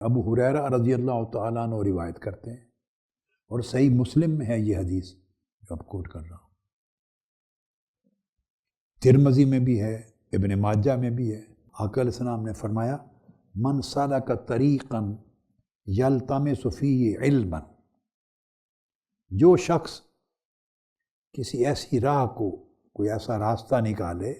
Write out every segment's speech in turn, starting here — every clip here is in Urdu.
ابو حریرہ رضی اللہ تعالیٰ عنہ روایت کرتے ہیں اور صحیح مسلم میں ہے یہ حدیث جو اب کوٹ کر رہا ہوں۔ ترمزی میں بھی ہے، ابن ماجہ میں بھی ہے۔ علیہ السلام نے فرمایا، من سالہ کا طریقاً یلتم صفی علم جو شخص کسی ایسی راہ کو، کوئی ایسا راستہ نکالے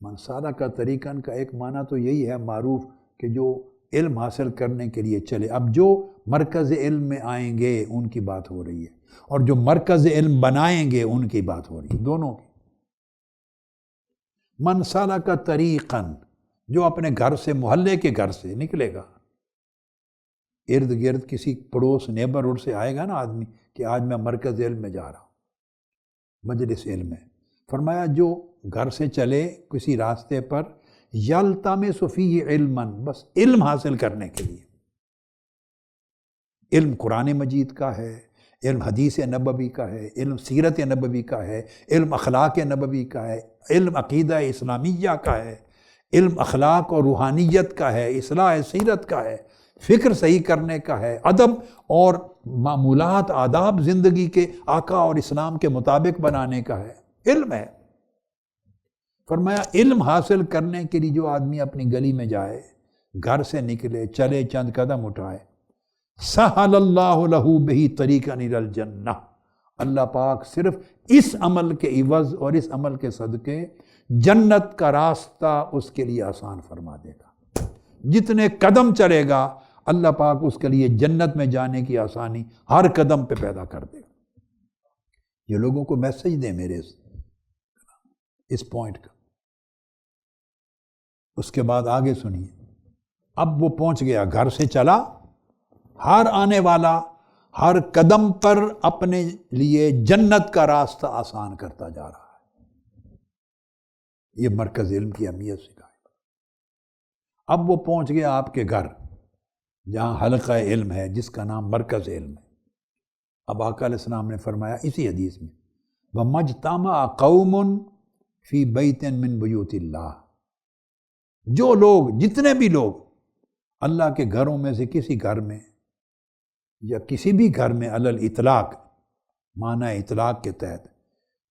منصالہ کا طریقہ کا ایک معنی تو یہی ہے معروف کہ جو علم حاصل کرنے کے لیے چلے۔ اب جو مرکز علم میں آئیں گے، ان کی بات ہو رہی ہے۔ اور جو مرکز علم بنائیں گے، ان کی بات ہو رہی ہے۔ دونوں کی۔ منصالہ کا طریقن جو اپنے گھر سے، محلے کے گھر سے نکلے گا۔ ارد گرد کسی پڑوس، نیبر سے آئے گا نا آدمی کہ آج میں مرکز علم میں جا رہا ہوں۔ مجلس علم ہے فرمایا، جو گھر سے چلے، کسی راستے پر یلتا صفی علم بس علم حاصل کرنے کے لیے۔ علم قرآن مجید کا ہے، علم حدیث نبوی کا ہے، علم سیرت نبوی کا ہے، علم اخلاق نبوی کا ہے، علم عقیدہ اسلامیہ کا ہے، علم اخلاق اور روحانیت کا ہے، اصلاح سیرت کا ہے، فکر صحیح کرنے کا ہے، ادب اور معمولات، آداب زندگی کے، آقا اور اسلام کے مطابق بنانے کا ہے۔ علم ہے۔ فرمایا، علم حاصل کرنے کے لیے جو آدمی اپنی گلی میں جائے، گھر سے نکلے، چلے، چند قدم اٹھائے، سہل اللہ لہو بہی طریقہ نیر الجنہ اللہ پاک صرف اس عمل کے عوض اور اس عمل کے صدقے جنت کا راستہ اس کے لیے آسان فرما دے گا۔ جتنے قدم چلے گا، اللہ پاک اس کے لیے جنت میں جانے کی آسانی ہر قدم پہ پیدا کر دے گا۔ یہ لوگوں کو میسج دیں میرے اس پوائنٹ کا۔ اس کے بعد آگے سنیے۔ اب وہ پہنچ گیا، گھر سے چلا۔ ہر آنے والا ہر قدم پر اپنے لیے جنت کا راستہ آسان کرتا جا رہا ہے۔ یہ مرکز علم کی اہمیت سکھائے اب وہ پہنچ گیا آپ کے گھر، جہاں حلقہ علم ہے، جس کا نام مرکز علم ہے۔ اب آقا علیہ السلام نے فرمایا، اسی حدیث میں وہ مجتامہ قومن فی بیتن من بیوت اللہ جو لوگ، جتنے بھی لوگ اللہ کے گھروں میں سے کسی گھر میں یا کسی بھی گھر میں علل اطلاق معنی اطلاق کے تحت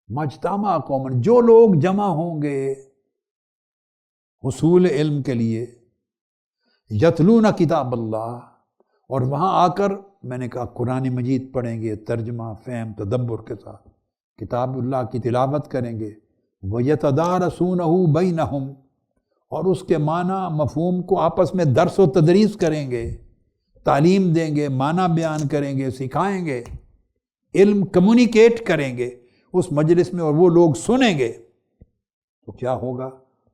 مجتامہ قومن جو لوگ جمع ہوں گے حصول علم کے لیے، یتلون کتاب اللہ، اور وہاں آ کر میں نے کہا قرآن مجید پڑھیں گے، ترجمہ، فہم، تدبر کے ساتھ کتاب اللہ کی تلاوت کریں گے وہ یتدار سون بئی اور اس کے معنی مفہوم کو آپس میں درس و تدریس کریں گے، تعلیم دیں گے، معنی بیان کریں گے، سکھائیں گے، علم کمیونیکیٹ کریں گے، اس مجلس میں اور وہ لوگ سنیں گے۔ تو کیا ہوگا؟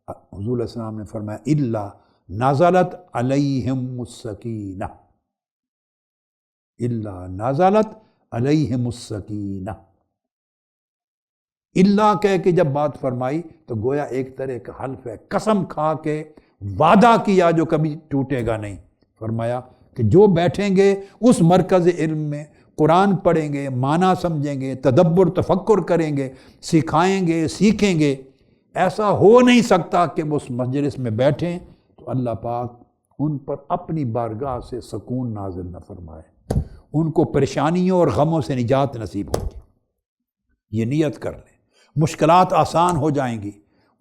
حضور السلام نے فرمایا اللہ نازالت علیہم السکینہ۔ اللہ نازالت علیہم السکینہ۔ اللہ کہہ کے جب بات فرمائی تو گویا ایک طرح کا حلف ہے، قسم کھا کے وعدہ کیا جو کبھی ٹوٹے گا نہیں۔ فرمایا کہ جو بیٹھیں گے اس مرکز علم میں، قرآن پڑھیں گے، معنی سمجھیں گے، تدبر، تفکر کریں گے، سکھائیں گے، سیکھیں گے۔ ایسا ہو نہیں سکتا کہ وہ اس مجلس میں بیٹھیں تو اللہ پاک ان پر اپنی بارگاہ سے سکون نازل نہ فرمائے۔ ان کو پریشانیوں اور غموں سے نجات نصیب ہوگی یہ نیت کر لیں۔ مشکلات آسان ہو جائیں گی،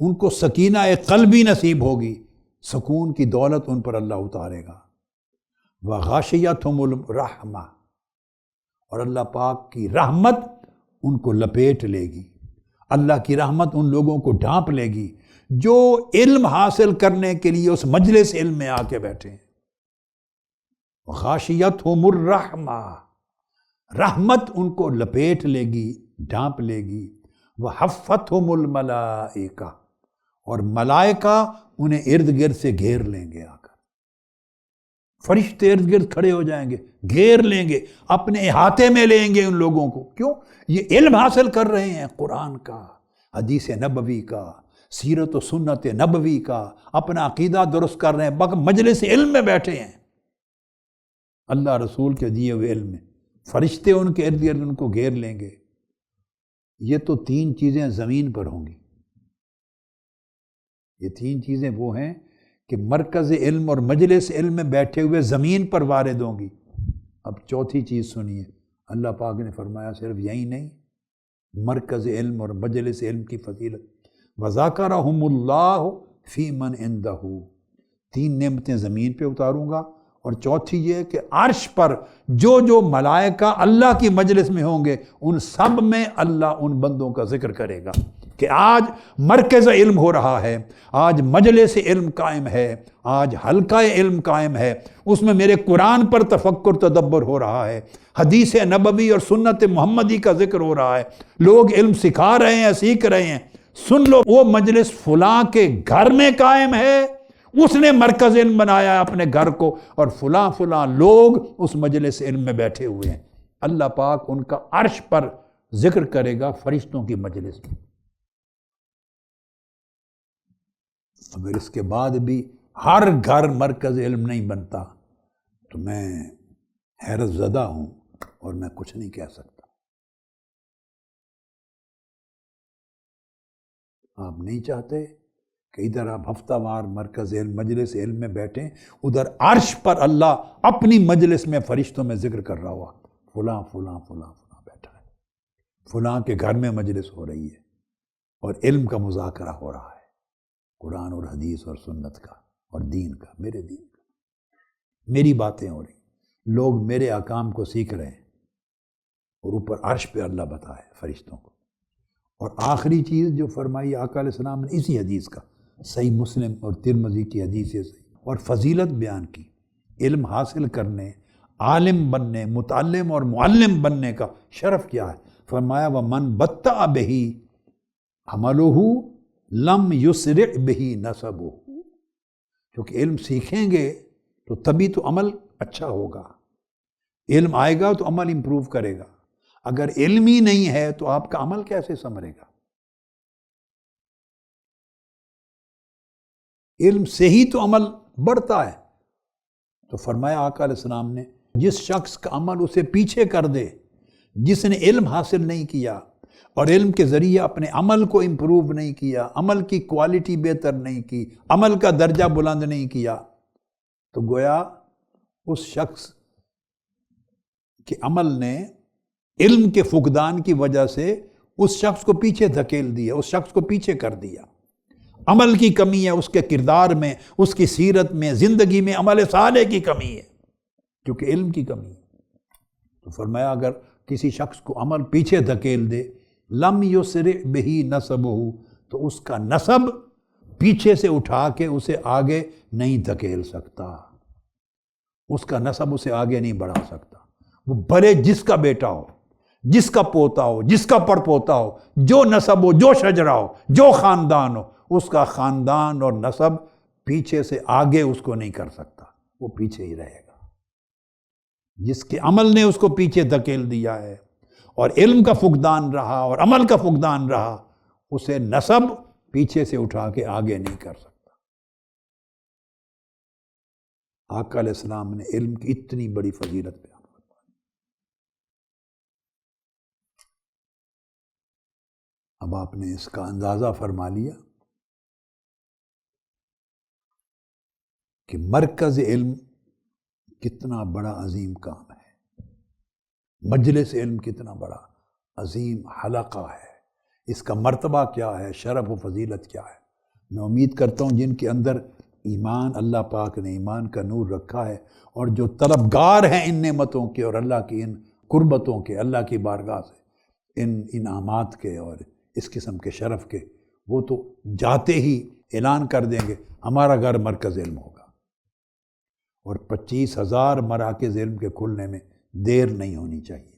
ان کو سکینہ ایک قلبی نصیب ہوگی، سکون کی دولت ان پر اللہ اتارے گا۔ وہ غاشیت رحمہ اور اللہ پاک کی رحمت ان کو لپیٹ لے گی۔ اللہ کی رحمت ان لوگوں کو ڈھانپ لے گی جو علم حاصل کرنے کے لیے اس مجلس علم میں آ کے بیٹھے خاشیت ہو مرحمہ رحمت ان کو لپیٹ لے گی، ڈھانپ لے گی۔ وہ حفت ہو مل اور ملائکہ انہیں ارد گرد سے گھیر لیں گے آ کر۔ فرشتے ارد گرد کھڑے ہو جائیں گے، گھیر لیں گے، اپنے احاطے میں لیں گے ان لوگوں کو۔ کیوں؟ یہ علم حاصل کر رہے ہیں قرآن کا، حدیث نبوی کا، سیرت و سنت نبوی کا، اپنا عقیدہ درست کر رہے ہیں، بک مجلس علم میں بیٹھے ہیں۔ اللہ رسول کے دیے ہوئے علم میں فرشتے ان کے ارد گرد ان کو گھیر لیں گے۔ یہ تو تین چیزیں زمین پر ہوں گی۔ یہ تین چیزیں وہ ہیں کہ مرکز علم اور مجلس علم میں بیٹھے ہوئے زمین پر وارد ہوں گی۔ اب چوتھی چیز سنیے۔ اللہ پاک نے فرمایا صرف یہی نہیں، مرکز علم اور مجلس علم کی فضیلت۔ وضاکہ رحم اللہ فی من اندہ تین نعمتیں زمین پہ اتاروں گا۔ اور چوتھی یہ کہ عرش پر جو جو ملائکہ اللہ کی مجلس میں ہوں گے، ان سب میں اللہ ان بندوں کا ذکر کرے گا کہ آج مرکز علم ہو رہا ہے، آج مجلس علم قائم ہے، آج حلقہ علم قائم ہے، اس میں میرے قرآن پر تفکر، تدبر ہو رہا ہے، حدیث نبوی اور سنت محمدی کا ذکر ہو رہا ہے، لوگ علم سکھا رہے ہیں، سیکھ رہے ہیں، سن لو، وہ مجلس فلاں کے گھر میں قائم ہے۔ اس نے مرکز علم بنایا ہے اپنے گھر کو اور فلاں فلاں لوگ اس مجلس علم میں بیٹھے ہوئے ہیں۔ اللہ پاک ان کا عرش پر ذکر کرے گا فرشتوں کی مجلس میں۔ اگر اس کے بعد بھی ہر گھر مرکز علم نہیں بنتا۔ تو میں حیرت زدہ ہوں اور میں کچھ نہیں کہہ سکتا۔ آپ نہیں چاہتے کہ ادھر آپ ہفتہ وار مرکز علم مجلس علم میں بیٹھیں، ادھر عرش پر اللہ اپنی مجلس میں فرشتوں میں ذکر کر رہا ہوا۔ فلاں فلاں فلاں فلاں بیٹھا ہے۔ فلاں کے گھر میں مجلس ہو رہی ہے اور علم کا مذاکرہ ہو رہا ہے۔ قرآن اور حدیث اور سنت کا اور دین کا، میرے دین کا۔ میری باتیں ہو رہی لوگ میرے اکام کو سیکھ رہے ہیں اور اوپر عرش پہ اللہ بتائے فرشتوں کو۔ اور آخری چیز جو فرمائی آقا علیہ السلام نے، اسی حدیث کا۔ صحیح مسلم اور ترمزی کی حدیث سے صحیح اور فضیلت بیان کی۔ علم حاصل کرنے، عالم بننے، متعلم اور معلم بننے کا شرف کیا ہے۔ فرمایا وہ من بتا بہی حملو لم یسر بہی نصب ہو کیونکہ علم سیکھیں گے تو تبھی تو عمل اچھا ہوگا۔ علم آئے گا تو عمل امپروو کرے گا۔ اگر علم ہی نہیں ہے تو آپ کا عمل کیسے سمرے گا؟ علم سے ہی تو عمل بڑھتا ہے۔ تو فرمایا آقا علیہ السلام نے، جس شخص کا عمل اسے پیچھے کر دے، جس نے علم حاصل نہیں کیا اور علم کے ذریعے اپنے عمل کو امپروو نہیں کیا، عمل کی کوالٹی بہتر نہیں کی، عمل کا درجہ بلند نہیں کیا، تو گویا اس شخص کے عمل نے علم کے فقدان کی وجہ سے اس شخص کو پیچھے دھکیل دیا، اس شخص کو پیچھے کر دیا۔ عمل کی کمی ہے، اس کے کردار میں، اس کی سیرت میں، زندگی میں عمل صالح کی کمی ہے، کیونکہ علم کی کمی ہے۔ تو فرمایا، اگر کسی شخص کو عمل پیچھے دھکیل دے، لم یسر بہی نصب ہو تو اس کا نصب پیچھے سے اٹھا کے اسے آگے نہیں دھکیل سکتا۔ اس کا نصب اسے آگے نہیں بڑھا سکتا۔ وہ بڑے جس کا بیٹا ہو۔ جس کا پوتا ہو، جس کا پڑ پوتا ہو، جو نصب ہو، جو شجرا ہو، جو خاندان ہو، اس کا خاندان اور نصب پیچھے سے آگے اس کو نہیں کر سکتا، وہ پیچھے ہی رہے گا۔ جس کے عمل نے اس کو پیچھے دھکیل دیا ہے اور علم کا فقدان رہا اور عمل کا فقدان رہا، اسے نصب پیچھے سے اٹھا کے آگے نہیں کر سکتا۔ آقا علیہ السلام نے علم کی اتنی بڑی فضیلت بیان اب آپ نے اس کا اندازہ فرما لیا کہ مرکز علم کتنا بڑا عظیم کام ہے۔ مجلس علم کتنا بڑا عظیم حلقہ ہے۔ اس کا مرتبہ کیا ہے؟ شرف و فضیلت کیا ہے؟ میں امید کرتا ہوں جن کے اندر ایمان، اللہ پاک نے ایمان کا نور رکھا ہے اور جو طلبگار ہیں ان نعمتوں کے اور اللہ کی ان قربتوں کے، اللہ کی بارگاہ سے، ان انعامات کے اور اس قسم کے شرف کے، وہ تو جاتے ہی اعلان کر دیں گے، ہمارا گھر مرکز علم ہوگا۔ اور پچیس ہزار مراکز علم کے کھلنے میں دیر نہیں ہونی چاہیے۔